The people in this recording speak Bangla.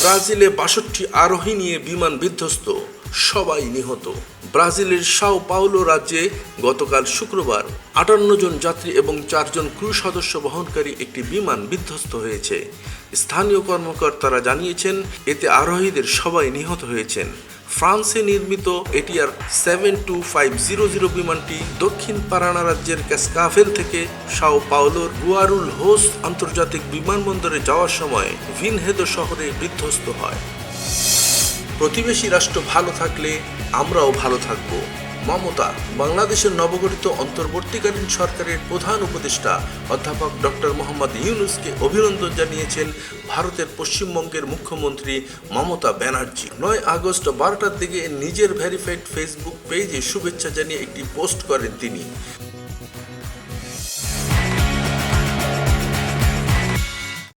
ব্রাজিলে বাষট্টি আরোহী নিয়ে বিমান বিধ্বস্ত। সবাই নিহত। ব্রাজিলের সাও পাওলো রাজ্যে গতকাল শুক্রবার আটান্ন জন যাত্রী এবং চারজন ক্রু সদস্য বহনকারী একটি বিমান বিধ্বস্ত হয়েছে। স্থানীয় কর্মকর্তারা জানিয়েছেন, এতে আরোহীদের সবাই নিহত হয়েছেন। ফ্রান্সে নির্মিত ATR seven two five zero zero বিমানটি দক্ষিণ পারানা রাজ্যের ক্যাসকাভেল থেকে সাও পাওলোর গুয়ারুল হোস আন্তর্জাতিক বিমানবন্দরে যাওয়ার সময় ভিনহেদো শহরে বিধ্বস্ত হয়। প্রতিবেশী রাষ্ট্র ভালো থাকলে আমরাও ভালো থাকব। মমতা, বাংলাদেশের নবগঠিত অন্তর্বর্তীকালীন সরকারের প্রধান উপদেষ্টা অধ্যাপক ডক্টর মোহাম্মদ ইউনুসকে অভিনন্দন জানিয়েছেন ভারতের পশ্চিমবঙ্গের মুখ্যমন্ত্রী মমতা ব্যানার্জি। নয় আগস্ট বারোটার দিকে নিজের ভেরিফাইড ফেসবুক পেজে শুভেচ্ছা জানিয়ে একটি পোস্ট করেন তিনি।